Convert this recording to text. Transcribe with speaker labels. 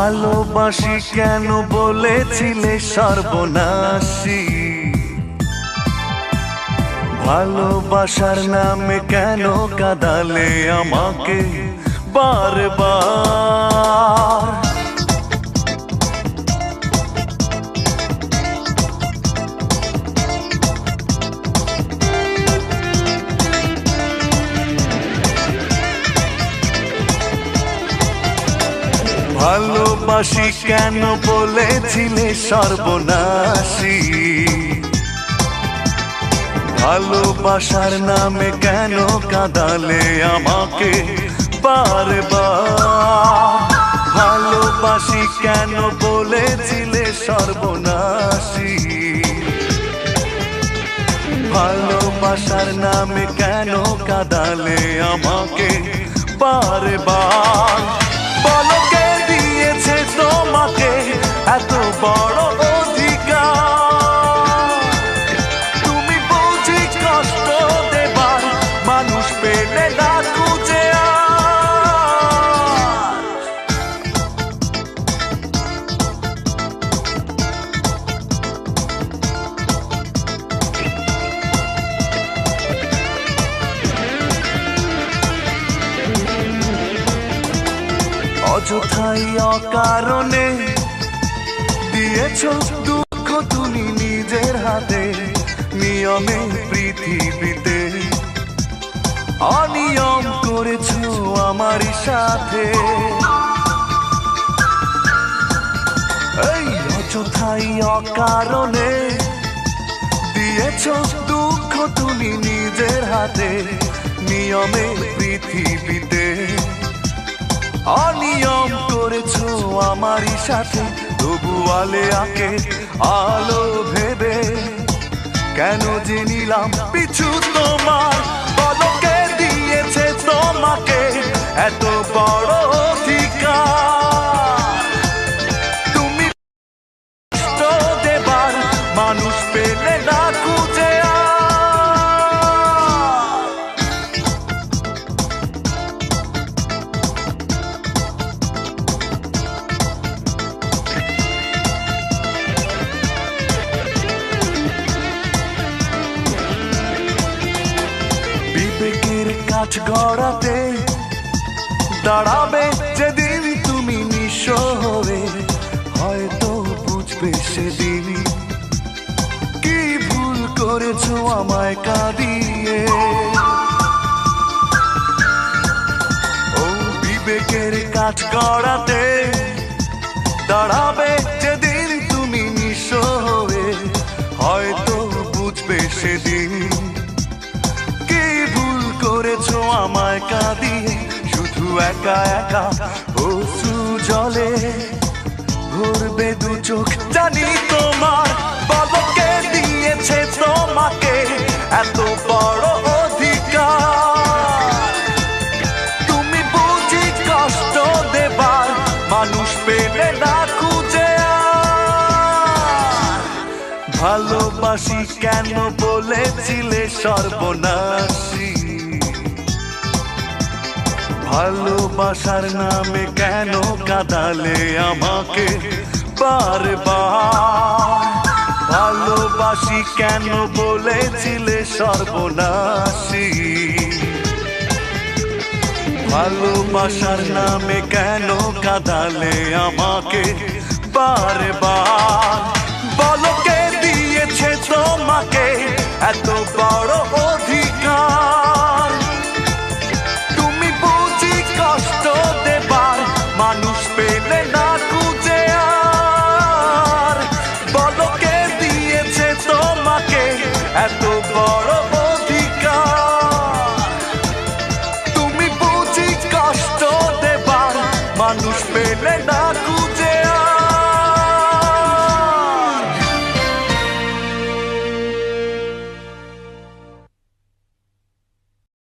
Speaker 1: ভালোবাসি কেন বলেছিলে সর্বনাশী? ভালোবাসার নামে কেন কাদালে আমাকে বারবার? ভালোবাসি কেন বলেছিলে সর্বনাশী? ভালোবাসার নামে কেন কাঁদালে আমাকে বারবার? ভালোবাসি কেন বলেছিলে সর্বনাশী? ভালোবাসার নামে কেন কাঁদালে আমাকে বারবার? অযথাই অকারণে দিয়েছ দুঃখ তুমি নিজের হাতে, নিয়মে পৃথিবীতে। অনিয়ম করেছ আমার সাথে। এই অযথাই অকারণে দিয়েছ দুঃখ তুমি নিজের হাতে, নিয়মে পৃথিবীতে। অনিয়ম করেছ আমারই সাথে, তবু আলে আকে আলো ভেবে কেন যে নিলাম পিছু তোমার? বলকে দিয়েছে তোমাকে? এত বড় কাজ গড়াতে দাঁড়াবে যেদিন তুমি নিঃস্ব হবে হয়তো বুঝবে সেদিন। কি ভুল করেছ আমায় কাঁদিয়ে? ও বিবেকের কাজ গড়াতে দাঁড়াবে যেদিন তুমি নিঃস্ব হবে হয়তো বুঝবে সেদিন। আমায় কাঁদিয়ে শুধু একা একা অশ্রু জলে ভরবে দু চোখ। জানি তোমার বাবাকে দিয়েছে তোমাকে এত বড় তুমি বুঝি কষ্ট দেবার মানুষ পেলে না ভালোবাসি কেন বলেছিলে সর্বনাশী? ভালোবাসার নামে কেন কাদালে আমাকে বারবার? ভালোবাসি কেন বলেছিলে সর্বনাশী? ভালোবাসার নামে কেন কাদালে আমাকে বারবার? বলো কে দিয়েছে তোমাকে এত বড় মানুষ পেলে না খুঁজে আর। বলো কে দিয়েছে তোমাকে? এত বড়